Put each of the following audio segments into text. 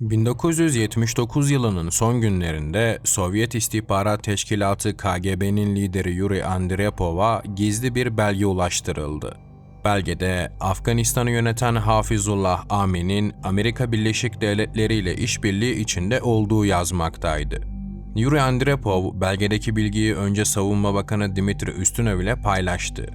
1979 yılının son günlerinde Sovyet İstihbarat Teşkilatı KGB'nin lideri Yuri Andropov'a gizli bir belge ulaştırıldı. Belgede Afganistan'ı yöneten Hafizullah Amin'in Amerika Birleşik Devletleri ile işbirliği içinde olduğu yazmaktaydı. Yuri Andropov belgedeki bilgiyi önce Savunma Bakanı Dmitri Üstünov ile paylaştı.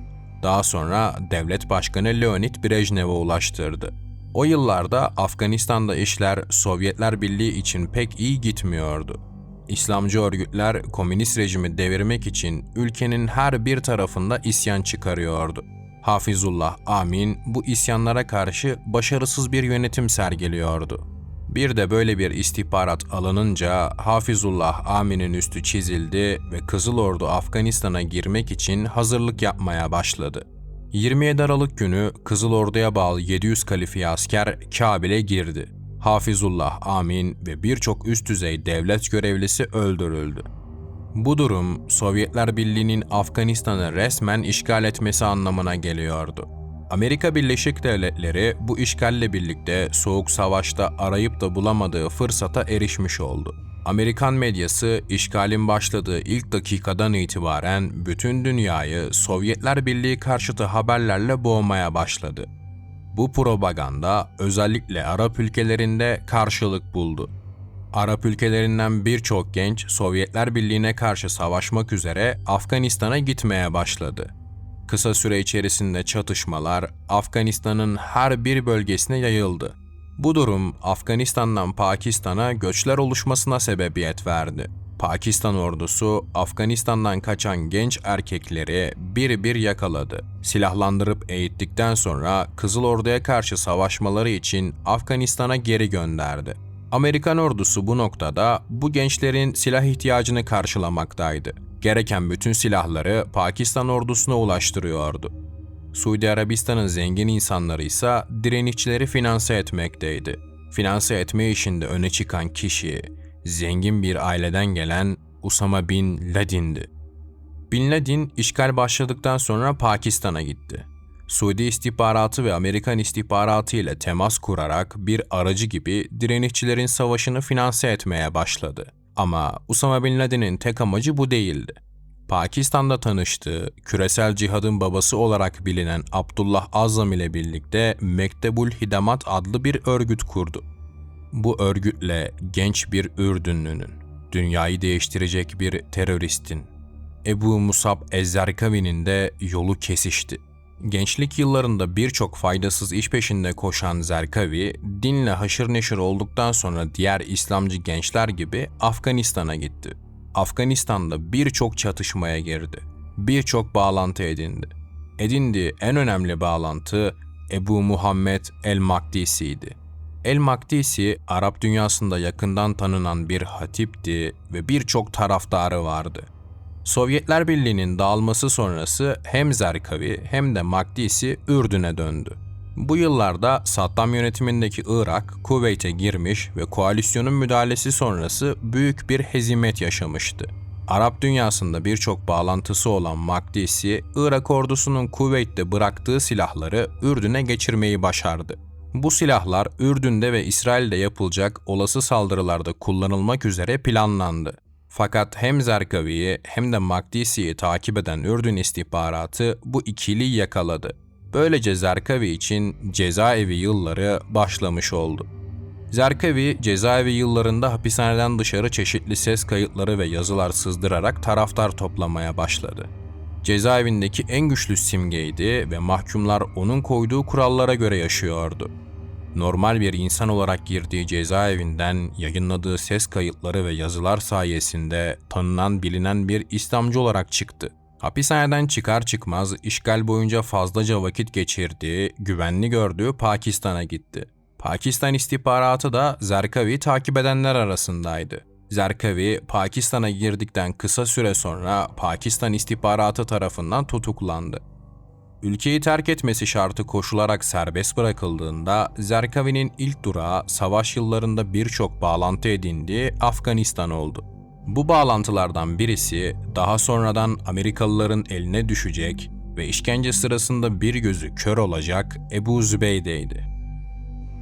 Daha sonra Devlet Başkanı Leonid Brejnev'e ulaştırdı. O yıllarda Afganistan'da işler Sovyetler Birliği için pek iyi gitmiyordu. İslamcı örgütler komünist rejimi devirmek için ülkenin her bir tarafında isyan çıkarıyordu. Hafizullah Amin bu isyanlara karşı başarısız bir yönetim sergiliyordu. Bir de böyle bir istihbarat alınınca Hafizullah Amin'in üstü çizildi ve Kızıl Ordu Afganistan'a girmek için hazırlık yapmaya başladı. 27 Aralık günü Kızıl Ordu'ya bağlı 700 kalifiye asker Kabil'e girdi. Hafizullah Amin ve birçok üst düzey devlet görevlisi öldürüldü. Bu durum Sovyetler Birliği'nin Afganistan'ı resmen işgal etmesi anlamına geliyordu. Amerika Birleşik Devletleri bu işgalle birlikte Soğuk Savaş'ta arayıp da bulamadığı fırsata erişmiş oldu. Amerikan medyası işgalin başladığı ilk dakikadan itibaren bütün dünyayı Sovyetler Birliği karşıtı haberlerle boğmaya başladı. Bu propaganda özellikle Arap ülkelerinde karşılık buldu. Arap ülkelerinden birçok genç Sovyetler Birliği'ne karşı savaşmak üzere Afganistan'a gitmeye başladı. Kısa süre içerisinde çatışmalar Afganistan'ın her bir bölgesine yayıldı. Bu durum Afganistan'dan Pakistan'a göçler oluşmasına sebebiyet verdi. Pakistan ordusu Afganistan'dan kaçan genç erkekleri bir bir yakaladı. Silahlandırıp eğittikten sonra Kızıl Ordu'ya karşı savaşmaları için Afganistan'a geri gönderdi. Amerikan ordusu bu noktada bu gençlerin silah ihtiyacını karşılamaktaydı. Gereken bütün silahları Pakistan ordusuna ulaştırıyordu. Suudi Arabistan'ın zengin insanları ise direnişçileri finanse etmekteydi. Finanse etme işinde öne çıkan kişi, zengin bir aileden gelen Usama Bin Laden'di. Bin Laden işgal başladıktan sonra Pakistan'a gitti. Suudi istihbaratı ve Amerikan istihbaratı ile temas kurarak bir aracı gibi direnişçilerin savaşını finanse etmeye başladı. Ama Usama Bin Laden'in tek amacı bu değildi. Pakistan'da tanıştığı, küresel cihadın babası olarak bilinen Abdullah Azam ile birlikte Mektebul Hidamat adlı bir örgüt kurdu. Bu örgütle genç bir Ürdünlünün, dünyayı değiştirecek bir teröristin, Ebu Musab Ezzerkavi'nin de yolu kesişti. Gençlik yıllarında birçok faydasız iş peşinde koşan Zerkavi, dinle haşır neşir olduktan sonra diğer İslamcı gençler gibi Afganistan'a gitti. Afganistan'da birçok çatışmaya girdi. Birçok bağlantı edindi. Edindiği en önemli bağlantı Ebu Muhammed el-Makdisi'ydi. El-Makdisi, Arap dünyasında yakından tanınan bir hatipti ve birçok taraftarı vardı. Sovyetler Birliği'nin dağılması sonrası hem Zerkavi hem de Makdisi Ürdün'e döndü. Bu yıllarda Saddam yönetimindeki Irak, Kuveyt'e girmiş ve koalisyonun müdahalesi sonrası büyük bir hezimet yaşamıştı. Arap dünyasında birçok bağlantısı olan Makdisi, Irak ordusunun Kuveyt'te bıraktığı silahları Ürdün'e geçirmeyi başardı. Bu silahlar Ürdün'de ve İsrail'de yapılacak olası saldırılarda kullanılmak üzere planlandı. Fakat hem Zerkavi'yi hem de Makdisi'yi takip eden Ürdün istihbaratı bu ikiliyi yakaladı. Böylece Zerkavi için cezaevi yılları başlamış oldu. Zerkavi cezaevi yıllarında hapishaneden dışarı çeşitli ses kayıtları ve yazılar sızdırarak taraftar toplamaya başladı. Cezaevindeki en güçlü simgeydi ve mahkumlar onun koyduğu kurallara göre yaşıyordu. Normal bir insan olarak girdiği cezaevinden yayınladığı ses kayıtları ve yazılar sayesinde tanınan bilinen bir İslamcı olarak çıktı. Hapishaneden çıkar çıkmaz işgal boyunca fazlaca vakit geçirdiği, güvenli gördüğü Pakistan'a gitti. Pakistan istihbaratı da Zerkavi'yi takip edenler arasındaydı. Zerkavi, Pakistan'a girdikten kısa süre sonra Pakistan istihbaratı tarafından tutuklandı. Ülkeyi terk etmesi şartı koşularak serbest bırakıldığında Zerkavi'nin ilk durağı savaş yıllarında birçok bağlantı edindiği Afganistan oldu. Bu bağlantılardan birisi daha sonradan Amerikalıların eline düşecek ve işkence sırasında bir gözü kör olacak Ebu Zübeyde'ydi.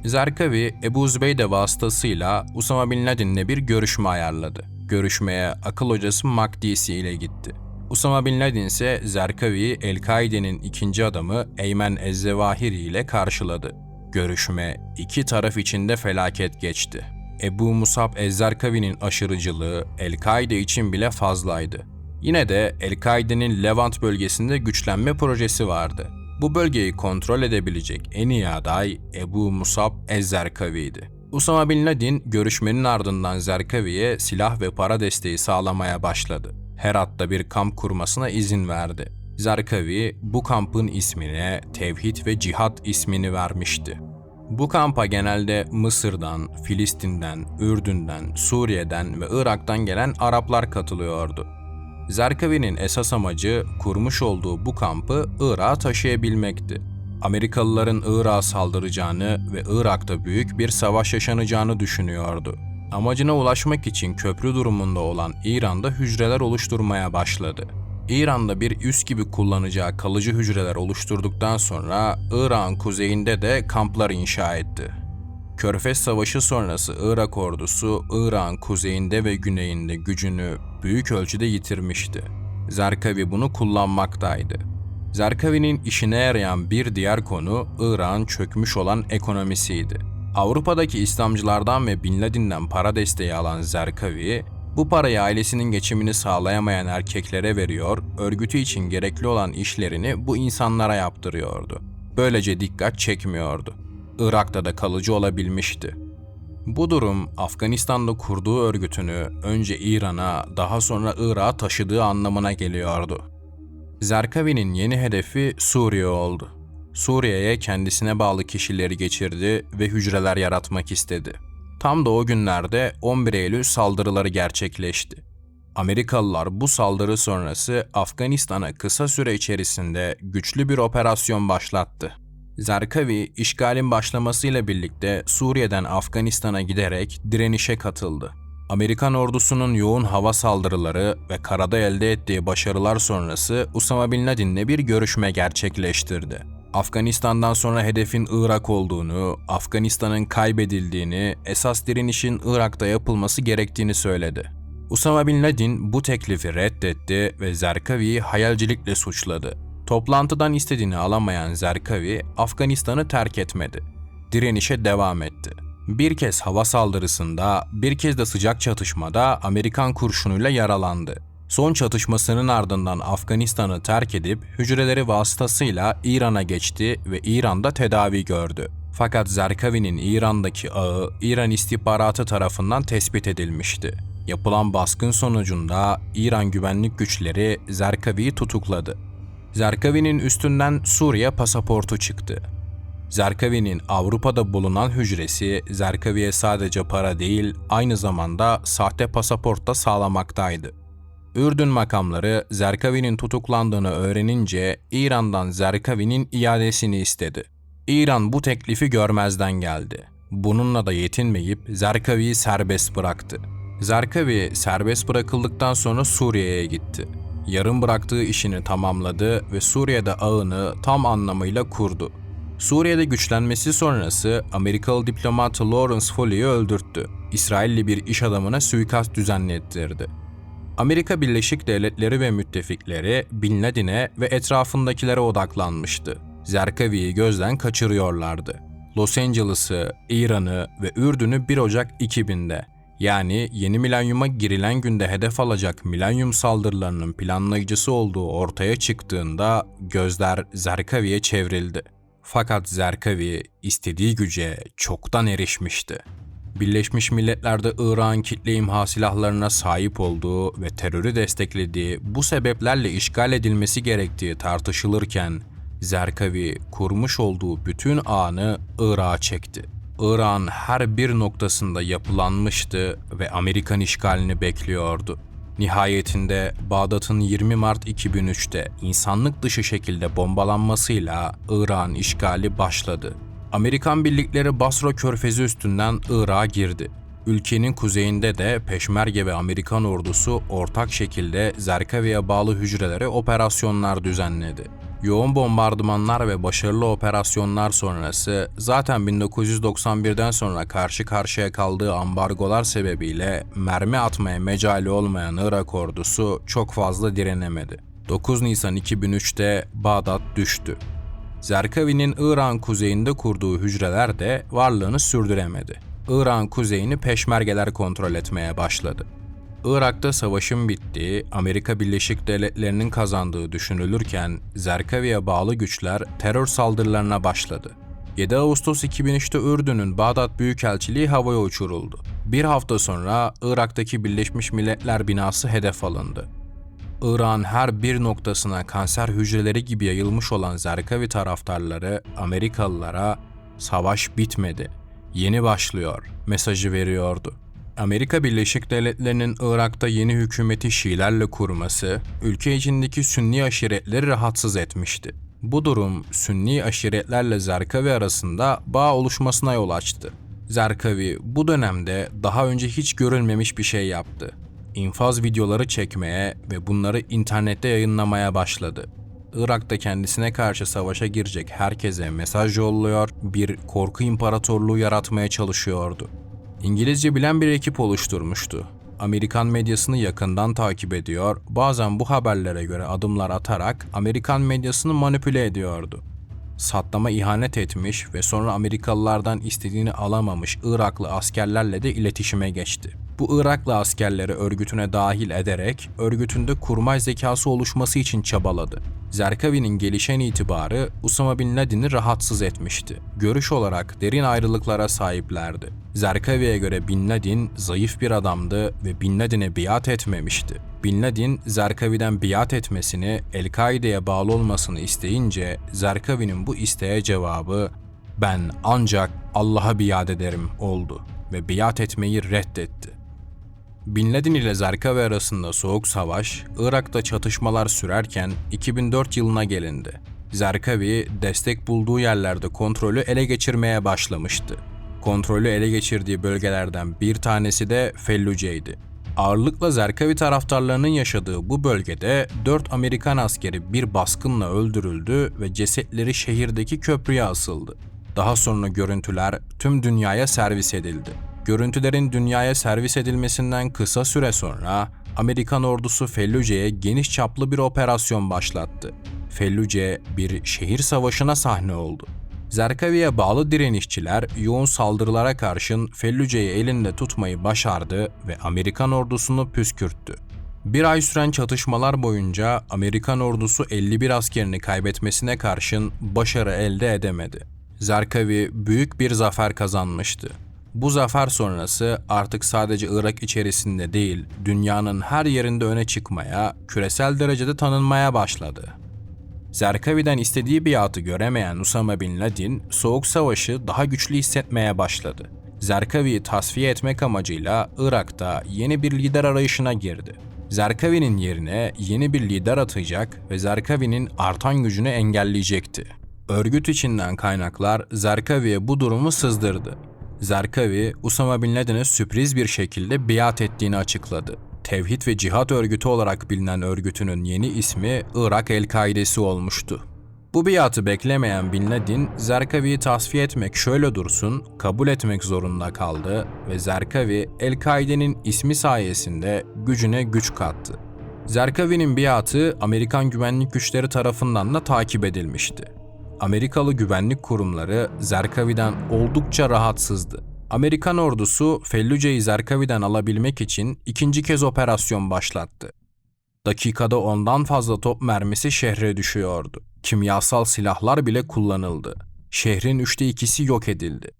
Zarkavi, Ebu Zübeyde vasıtasıyla Usama Bin Laden'le bir görüşme ayarladı. Görüşmeye akıl hocası Makdisi ile gitti. Usama Bin Laden ise Zarkavi'yi El-Kaide'nin ikinci adamı Eymen Ezzevahiri ile karşıladı. Görüşme iki taraf için de felaket geçti. Ebu Musab Ezzarkavi'nin aşırıcılığı El-Kaide için bile fazlaydı. Yine de El-Kaide'nin Levant bölgesinde güçlenme projesi vardı. Bu bölgeyi kontrol edebilecek en iyi aday Ebu Musab Ezzarkavi'ydi. Usama Bin Laden görüşmenin ardından Zerkavi'ye silah ve para desteği sağlamaya başladı. Herat'ta bir kamp kurmasına izin verdi. Zarkavi bu kampın ismine Tevhid ve Cihat ismini vermişti. Bu kampa genelde Mısır'dan, Filistin'den, Ürdün'den, Suriye'den ve Irak'tan gelen Araplar katılıyordu. Zarkavi'nin esas amacı kurmuş olduğu bu kampı Irak'a taşıyabilmekti. Amerikalıların Irak'a saldıracağını ve Irak'ta büyük bir savaş yaşanacağını düşünüyordu. Amacına ulaşmak için köprü durumunda olan İran'da hücreler oluşturmaya başladı. İran'da bir üs gibi kullanacağı kalıcı hücreler oluşturduktan sonra Irak'ın kuzeyinde de kamplar inşa etti. Körfez Savaşı sonrası Irak ordusu Irak'ın kuzeyinde ve güneyinde gücünü büyük ölçüde yitirmişti. Zarkavi bunu kullanmaktaydı. Zarkavi'nin işine yarayan bir diğer konu Irak'ın çökmüş olan ekonomisiydi. Avrupa'daki İslamcılardan ve Bin Laden'den para desteği alan Zarkavi, bu parayı ailesinin geçimini sağlayamayan erkeklere veriyor, örgütü için gerekli olan işlerini bu insanlara yaptırıyordu. Böylece dikkat çekmiyordu. Irak'ta da kalıcı olabilmişti. Bu durum Afganistan'da kurduğu örgütünü önce İran'a daha sonra Irak'a taşıdığı anlamına geliyordu. Zerkavi'nin yeni hedefi Suriye oldu. Suriye'ye kendisine bağlı kişileri geçirdi ve hücreler yaratmak istedi. Tam da o günlerde 11 Eylül saldırıları gerçekleşti. Amerikalılar bu saldırı sonrası Afganistan'a kısa süre içerisinde güçlü bir operasyon başlattı. Zarkavi, işgalin başlamasıyla birlikte Suriye'den Afganistan'a giderek direnişe katıldı. Amerikan ordusunun yoğun hava saldırıları ve karada elde ettiği başarılar sonrası Usama Bin Laden'le bir görüşme gerçekleştirdi. Afganistan'dan sonra hedefin Irak olduğunu, Afganistan'ın kaybedildiğini, esas direnişin Irak'ta yapılması gerektiğini söyledi. Usama Bin Laden bu teklifi reddetti ve Zarkavi'yi hayalcilikle suçladı. Toplantıdan istediğini alamayan Zarkavi, Afganistan'ı terk etmedi. Direnişe devam etti. Bir kez hava saldırısında, bir kez de sıcak çatışmada Amerikan kurşunuyla yaralandı. Son çatışmasının ardından Afganistan'ı terk edip hücreleri vasıtasıyla İran'a geçti ve İran'da tedavi gördü. Fakat Zarkavi'nin İran'daki ağı İran istihbaratı tarafından tespit edilmişti. Yapılan baskın sonucunda İran güvenlik güçleri Zarkavi'yi tutukladı. Zarkavi'nin üstünden Suriye pasaportu çıktı. Zarkavi'nin Avrupa'da bulunan hücresi Zarkavi'ye sadece para değil, aynı zamanda sahte pasaport da sağlamaktaydı. Ürdün makamları Zarkavi'nin tutuklandığını öğrenince İran'dan Zarkavi'nin iadesini istedi. İran bu teklifi görmezden geldi. Bununla da yetinmeyip Zarkavi'yi serbest bıraktı. Zarkavi serbest bırakıldıktan sonra Suriye'ye gitti. Yarım bıraktığı işini tamamladı ve Suriye'de ağını tam anlamıyla kurdu. Suriye'de güçlenmesi sonrası Amerikalı diplomat Lawrence Foley'i öldürttü. İsrailli bir iş adamına suikast düzenlettirdi. Amerika Birleşik Devletleri ve müttefikleri Bin Laden'e ve etrafındakilere odaklanmıştı. Zerkavi'yi gözden kaçırıyorlardı. Los Angeles'ı, İran'ı ve Ürdün'ü 1 Ocak 2000'de yani yeni milenyuma girilen günde hedef alacak milenyum saldırılarının planlayıcısı olduğu ortaya çıktığında gözler Zerkavi'ye çevrildi. Fakat Zerkavi istediği güce çoktan erişmişti. Birleşmiş Milletler'de İran kitle imha silahlarına sahip olduğu ve terörü desteklediği bu sebeplerle işgal edilmesi gerektiği tartışılırken Zerkavi kurmuş olduğu bütün ağını Irak'a çekti. İran her bir noktasında yapılanmıştı ve Amerikan işgalini bekliyordu. Nihayetinde Bağdat'ın 20 Mart 2003'te insanlık dışı şekilde bombalanmasıyla İran işgali başladı. Amerikan birlikleri Basra körfezi üstünden Irak'a girdi. Ülkenin kuzeyinde de Peşmerge ve Amerikan ordusu ortak şekilde Zerkavi'ye bağlı hücrelere operasyonlar düzenledi. Yoğun bombardımanlar ve başarılı operasyonlar sonrası zaten 1991'den sonra karşı karşıya kaldığı ambargolar sebebiyle mermi atmaya mecali olmayan Irak ordusu çok fazla direnemedi. 9 Nisan 2003'te Bağdat düştü. Zerkavi'nin İran kuzeyinde kurduğu hücreler de varlığını sürdüremedi. İran kuzeyini peşmergeler kontrol etmeye başladı. Irak'ta savaşın bittiği, Amerika Birleşik Devletleri'nin kazandığı düşünülürken Zerkavi'ye bağlı güçler terör saldırılarına başladı. 7 Ağustos 2003'te Ürdün'ün Bağdat Büyükelçiliği havaya uçuruldu. Bir hafta sonra Irak'taki Birleşmiş Milletler binası hedef alındı. İran her bir noktasına kanser hücreleri gibi yayılmış olan Zerkavi taraftarları Amerikalılara savaş bitmedi, yeni başlıyor mesajı veriyordu. Amerika Birleşik Devletleri'nin Irak'ta yeni hükümeti Şiilerle kurması, ülke içindeki Sünni aşiretleri rahatsız etmişti. Bu durum Sünni aşiretlerle Zerkavi arasında bağ oluşmasına yol açtı. Zerkavi bu dönemde daha önce hiç görülmemiş bir şey yaptı. İnfaz videoları çekmeye ve bunları internette yayınlamaya başladı. Irak'ta kendisine karşı savaşa girecek herkese mesaj yolluyor, bir korku imparatorluğu yaratmaya çalışıyordu. İngilizce bilen bir ekip oluşturmuştu. Amerikan medyasını yakından takip ediyor, bazen bu haberlere göre adımlar atarak Amerikan medyasını manipüle ediyordu. Saddam'a ihanet etmiş ve sonra Amerikalılardan istediğini alamamış Iraklı askerlerle de iletişime geçti. Bu Iraklı askerleri örgütüne dahil ederek örgütünde kurmay zekası oluşması için çabaladı. Zerkavi'nin gelişen itibarı Usama Bin Laden'i rahatsız etmişti. Görüş olarak derin ayrılıklara sahiplerdi. Zerkavi'ye göre Bin Laden zayıf bir adamdı ve Bin Laden'e biat etmemişti. Bin Laden, Zerkavi'den biat etmesini, El-Kaide'ye bağlı olmasını isteyince Zerkavi'nin bu isteğe cevabı ben ancak Allah'a biat ederim oldu ve biat etmeyi reddetti. Bin Laden ile Zerkavi arasında soğuk savaş, Irak'ta çatışmalar sürerken 2004 yılına gelindi. Zerkavi, destek bulduğu yerlerde kontrolü ele geçirmeye başlamıştı. Kontrolü ele geçirdiği bölgelerden bir tanesi de Felluce'ydi. Ağırlıkla Zerkavi taraftarlarının yaşadığı bu bölgede 4 Amerikan askeri bir baskınla öldürüldü ve cesetleri şehirdeki köprüye asıldı. Daha sonra görüntüler tüm dünyaya servis edildi. Görüntülerin dünyaya servis edilmesinden kısa süre sonra Amerikan ordusu Felluce'ye geniş çaplı bir operasyon başlattı. Felluce bir şehir savaşına sahne oldu. Zerkavi'ye bağlı direnişçiler yoğun saldırılara karşın Felluce'yi elinde tutmayı başardı ve Amerikan ordusunu püskürttü. Bir ay süren çatışmalar boyunca Amerikan ordusu 51 askerini kaybetmesine karşın başarı elde edemedi. Zerkavi büyük bir zafer kazanmıştı. Bu zafer sonrası artık sadece Irak içerisinde değil, dünyanın her yerinde öne çıkmaya, küresel derecede tanınmaya başladı. Zerkavi'den istediği biatı göremeyen Usama Bin Laden, Soğuk Savaşı daha güçlü hissetmeye başladı. Zerkavi'yi tasfiye etmek amacıyla Irak'ta yeni bir lider arayışına girdi. Zerkavi'nin yerine yeni bir lider atayacak ve Zerkavi'nin artan gücünü engelleyecekti. Örgüt içinden kaynaklar Zerkavi'ye bu durumu sızdırdı. Zerkavi, Usama Bin Laden'e sürpriz bir şekilde biat ettiğini açıkladı. Tevhid ve Cihat Örgütü olarak bilinen örgütünün yeni ismi Irak El-Kaidesi olmuştu. Bu biatı beklemeyen Bin Laden, Zerkavi'yi tasfiye etmek şöyle dursun, kabul etmek zorunda kaldı ve Zerkavi, El-Kaide'nin ismi sayesinde gücüne güç kattı. Zerkavi'nin biatı Amerikan güvenlik güçleri tarafından da takip edilmişti. Amerikalı güvenlik kurumları Zerkavi'den oldukça rahatsızdı. Amerikan ordusu Felluce'yi Zerkavi'den alabilmek için ikinci kez operasyon başlattı. Dakikada ondan fazla top mermisi şehre düşüyordu. Kimyasal silahlar bile kullanıldı. Şehrin üçte ikisi yok edildi.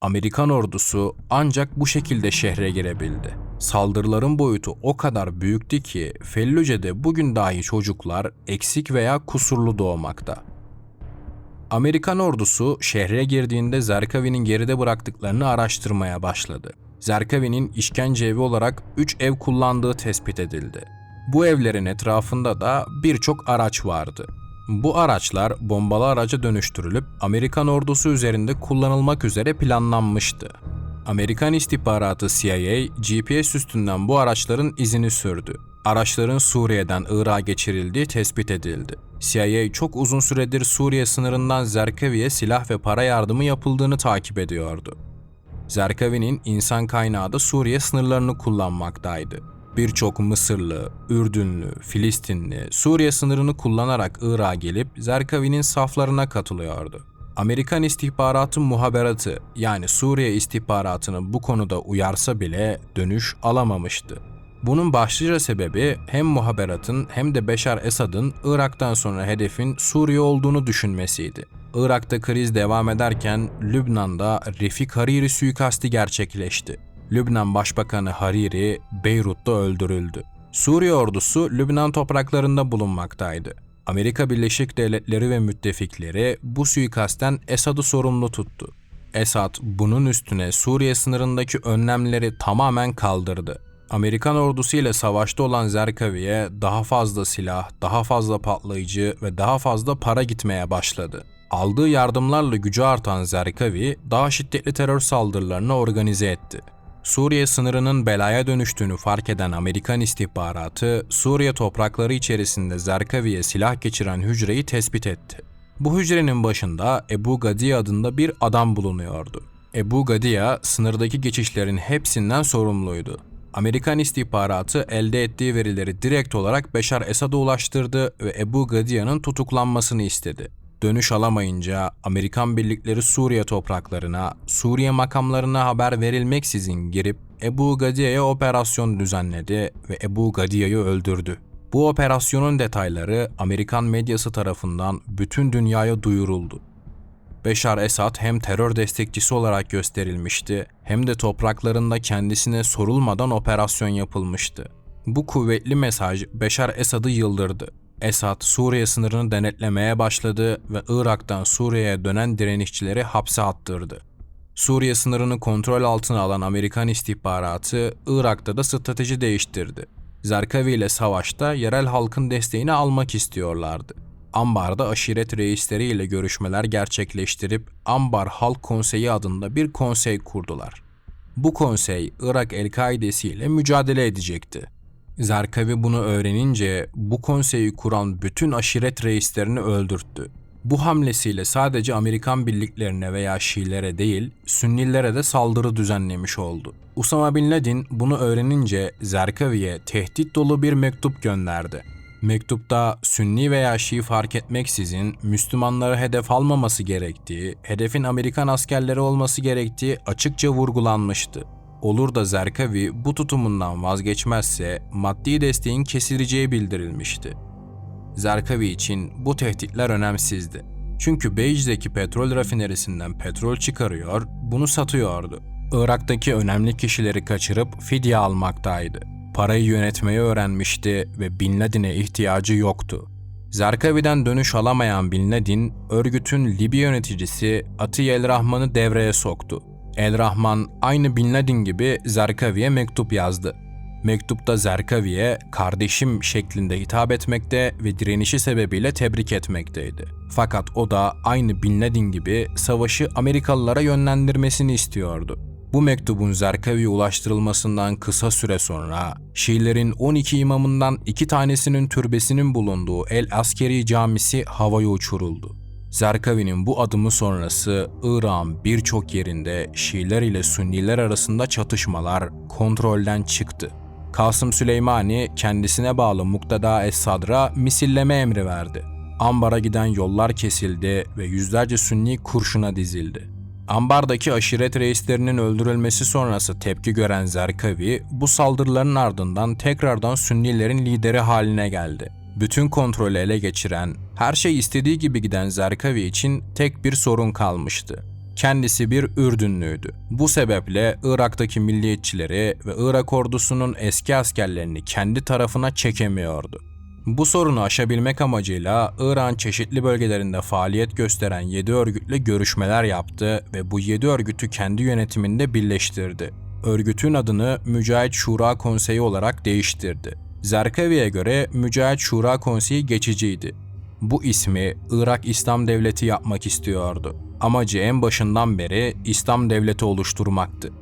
Amerikan ordusu ancak bu şekilde şehre girebildi. Saldırıların boyutu o kadar büyüktü ki Felluce'de bugün dahi çocuklar eksik veya kusurlu doğmakta. Amerikan ordusu şehre girdiğinde Zerkavi'nin geride bıraktıklarını araştırmaya başladı. Zerkavi'nin işkence evi olarak 3 ev kullandığı tespit edildi. Bu evlerin etrafında da birçok araç vardı. Bu araçlar bombalı araca dönüştürülüp Amerikan ordusu üzerinde kullanılmak üzere planlanmıştı. Amerikan istihbaratı CIA, GPS üstünden bu araçların izini sürdü. Araçların Suriye'den Irak'a geçirildiği tespit edildi. CIA çok uzun süredir Suriye sınırından Zerkavi'ye silah ve para yardımı yapıldığını takip ediyordu. Zerkavi'nin insan kaynağı da Suriye sınırlarını kullanmaktaydı. Birçok Mısırlı, Ürdünlü, Filistinli Suriye sınırını kullanarak Irak'a gelip Zerkavi'nin saflarına katılıyordu. Amerikan istihbaratı muhaberatı yani Suriye istihbaratını bu konuda uyarsa bile dönüş alamamıştı. Bunun başlıca sebebi hem muhaberatın hem de Beşar Esad'ın Irak'tan sonra hedefin Suriye olduğunu düşünmesiydi. Irak'ta kriz devam ederken Lübnan'da Refik Hariri suikasti gerçekleşti. Lübnan Başbakanı Hariri Beyrut'ta öldürüldü. Suriye ordusu Lübnan topraklarında bulunmaktaydı. Amerika Birleşik Devletleri ve müttefikleri bu suikastten Esad'ı sorumlu tuttu. Esad bunun üstüne Suriye sınırındaki önlemleri tamamen kaldırdı. Amerikan ordusu ile savaşta olan Zerkavi'ye daha fazla silah, daha fazla patlayıcı ve daha fazla para gitmeye başladı. Aldığı yardımlarla gücü artan Zerkavi daha şiddetli terör saldırılarını organize etti. Suriye sınırının belaya dönüştüğünü fark eden Amerikan istihbaratı, Suriye toprakları içerisinde Zerkavi'ye silah geçiren hücreyi tespit etti. Bu hücrenin başında Ebu Gadiye adında bir adam bulunuyordu. Ebu Gadiye, sınırdaki geçişlerin hepsinden sorumluydu. Amerikan istihbaratı elde ettiği verileri direkt olarak Beşar Esad'a ulaştırdı ve Ebu Gadiye'nin tutuklanmasını istedi. Dönüş alamayınca Amerikan birlikleri Suriye topraklarına, Suriye makamlarına haber verilmeksizin girip Ebu Gadiye'ye operasyon düzenledi ve Ebu Gadiye'yi öldürdü. Bu operasyonun detayları Amerikan medyası tarafından bütün dünyaya duyuruldu. Beşar Esad hem terör destekçisi olarak gösterilmişti hem de topraklarında kendisine sorulmadan operasyon yapılmıştı. Bu kuvvetli mesaj Beşar Esad'ı yıldırdı. Esad Suriye sınırını denetlemeye başladı ve Irak'tan Suriye'ye dönen direnişçileri hapse attırdı. Suriye sınırını kontrol altına alan Amerikan istihbaratı Irak'ta da strateji değiştirdi. Zerkavi ile savaşta yerel halkın desteğini almak istiyorlardı. Ambar'da aşiret reisleriyle görüşmeler gerçekleştirip Ambar Halk Konseyi adında bir konsey kurdular. Bu konsey Irak El-Kaidesi ile mücadele edecekti. Zerkavi bunu öğrenince bu konseyi kuran bütün aşiret reislerini öldürttü. Bu hamlesiyle sadece Amerikan birliklerine veya Şiilere değil, Sünnilere de saldırı düzenlemiş oldu. Usama Bin Laden bunu öğrenince Zerkavi'ye tehdit dolu bir mektup gönderdi. Mektupta Sünni veya Şii fark etmeksizin Müslümanları hedef almaması gerektiği, hedefin Amerikan askerleri olması gerektiği açıkça vurgulanmıştı. Olur da Zerkavi bu tutumundan vazgeçmezse maddi desteğin kesileceği bildirilmişti. Zerkavi için bu tehditler önemsizdi. Çünkü Beyci'deki petrol rafinerisinden petrol çıkarıyor, bunu satıyordu. Irak'taki önemli kişileri kaçırıp fidye almaktaydı. Parayı yönetmeyi öğrenmişti ve Bin Laden'e ihtiyacı yoktu. Zerkavi'den dönüş alamayan Bin Laden, örgütün Libya yöneticisi Atiye El Rahman'ı devreye soktu. El Rahman aynı Bin Laden gibi Zerkavi'ye mektup yazdı. Mektupta Zerkavi'ye kardeşim şeklinde hitap etmekte ve direnişi sebebiyle tebrik etmekteydi. Fakat o da aynı Bin Laden gibi savaşı Amerikalılara yönlendirmesini istiyordu. Bu mektubun Zerkavi'ye ulaştırılmasından kısa süre sonra Şiilerin 12 imamından iki tanesinin türbesinin bulunduğu El Askeri Camisi havaya uçuruldu. Zerkavi'nin bu adımı sonrası İran birçok yerinde Şiiler ile Sünniler arasında çatışmalar kontrolden çıktı. Kasım Süleymani kendisine bağlı Muktada Es-Sadr'a misilleme emri verdi. Ambar'a giden yollar kesildi ve yüzlerce Sünni kurşuna dizildi. Ambar'daki aşiret reislerinin öldürülmesi sonrası tepki gören Zerkavi, bu saldırıların ardından tekrardan Sünnilerin lideri haline geldi. Bütün kontrolü ele geçiren, her şey istediği gibi giden Zerkavi için tek bir sorun kalmıştı. Kendisi bir Ürdünlüydü. Bu sebeple Irak'taki milliyetçileri ve Irak ordusunun eski askerlerini kendi tarafına çekemiyordu. Bu sorunu aşabilmek amacıyla İran çeşitli bölgelerinde faaliyet gösteren 7 örgütle görüşmeler yaptı ve bu 7 örgütü kendi yönetiminde birleştirdi. Örgütün adını Mücahit Şura Konseyi olarak değiştirdi. Zerkavi'ye göre Mücahit Şura Konseyi geçiciydi. Bu ismi Irak İslam Devleti yapmak istiyordu. Amacı en başından beri İslam Devleti oluşturmaktı.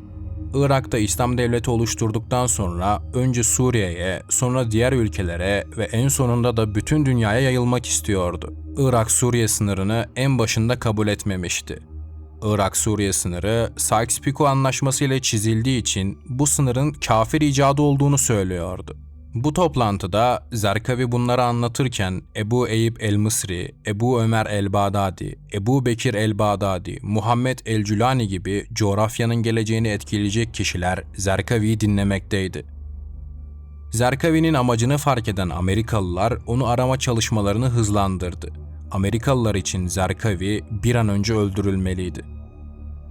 Irak'ta İslam Devleti oluşturduktan sonra önce Suriye'ye, sonra diğer ülkelere ve en sonunda da bütün dünyaya yayılmak istiyordu. Irak-Suriye sınırını en başında kabul etmemişti. Irak-Suriye sınırı Sykes-Picot Anlaşması ile çizildiği için bu sınırın kafir icadı olduğunu söylüyordu. Bu toplantıda Zerkavi bunları anlatırken Ebu Eyüp el-Mısri, Ebu Ömer el-Bağdadi, Ebu Bekir el-Bağdadi, Muhammed el-Cülani gibi coğrafyanın geleceğini etkileyecek kişiler Zerkavi'yi dinlemekteydi. Zerkavi'nin amacını fark eden Amerikalılar onu arama çalışmalarını hızlandırdı. Amerikalılar için Zerkavi bir an önce öldürülmeliydi.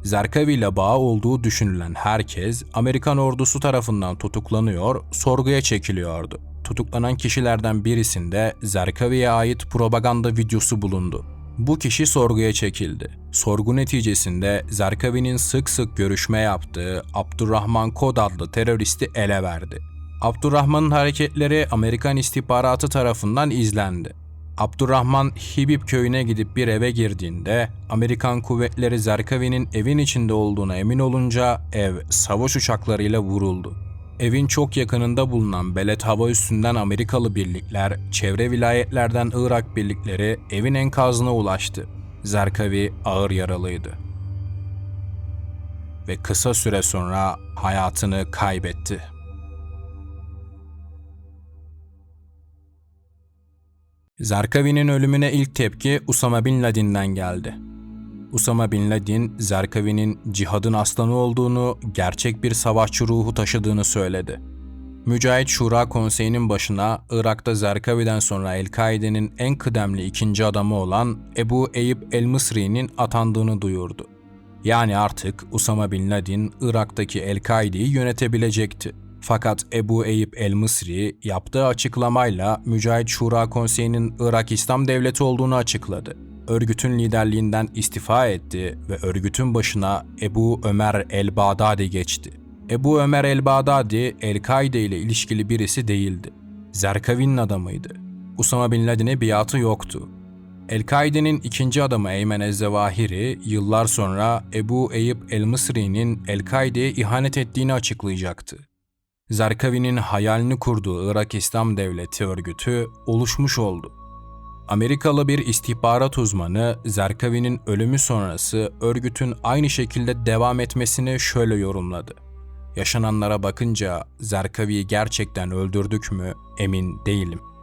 Zerkavi ile bağı olduğu düşünülen herkes Amerikan ordusu tarafından tutuklanıyor, sorguya çekiliyordu. Tutuklanan kişilerden birisinde Zerkavi'ye ait propaganda videosu bulundu. Bu kişi sorguya çekildi. Sorgu neticesinde Zerkavi'nin sık sık görüşme yaptığı Abdurrahman Kod adlı teröristi ele verdi. Abdurrahman'ın hareketleri Amerikan istihbaratı tarafından izlendi. Abdurrahman Hibib köyüne gidip bir eve girdiğinde Amerikan kuvvetleri Zerkavi'nin evin içinde olduğuna emin olunca ev savaş uçaklarıyla vuruldu. Evin çok yakınında bulunan Belet hava üssünden Amerikalı birlikler, çevre vilayetlerden Irak birlikleri evin enkazına ulaştı. Zerkavi ağır yaralıydı. Ve kısa süre sonra hayatını kaybetti. Zerkavi'nin ölümüne ilk tepki Usama Bin Laden'den geldi. Usama Bin Laden, Zerkavi'nin cihadın aslanı olduğunu, gerçek bir savaşçı ruhu taşıdığını söyledi. Mücahit Şura Konseyi'nin başına Irak'ta Zerkavi'den sonra El-Kaide'nin en kıdemli ikinci adamı olan Ebu Eyüp el-Mısri'nin atandığını duyurdu. Yani artık Usama Bin Laden Irak'taki El-Kaide'yi yönetebilecekti. Fakat Ebu Eyüp el-Mısri yaptığı açıklamayla Mücahit Şura Konseyi'nin Irak İslam Devleti olduğunu açıkladı. Örgütün liderliğinden istifa etti ve örgütün başına Ebu Ömer el-Bağdadi geçti. Ebu Ömer el-Bağdadi, El-Kaide ile ilişkili birisi değildi. Zerkavi'nin adamıydı. Usama Bin Laden'e biatı yoktu. El-Kaide'nin ikinci adamı Eymen Ez-Zevahiri yıllar sonra Ebu Eyüp el-Mısri'nin El-Kaide'ye ihanet ettiğini açıklayacaktı. Zerkavi'nin hayalini kurduğu Irak İslam Devleti örgütü oluşmuş oldu. Amerikalı bir istihbarat uzmanı Zerkavi'nin ölümü sonrası örgütün aynı şekilde devam etmesini şöyle yorumladı. Yaşananlara bakınca Zerkavi'yi gerçekten öldürdük mü emin değilim.''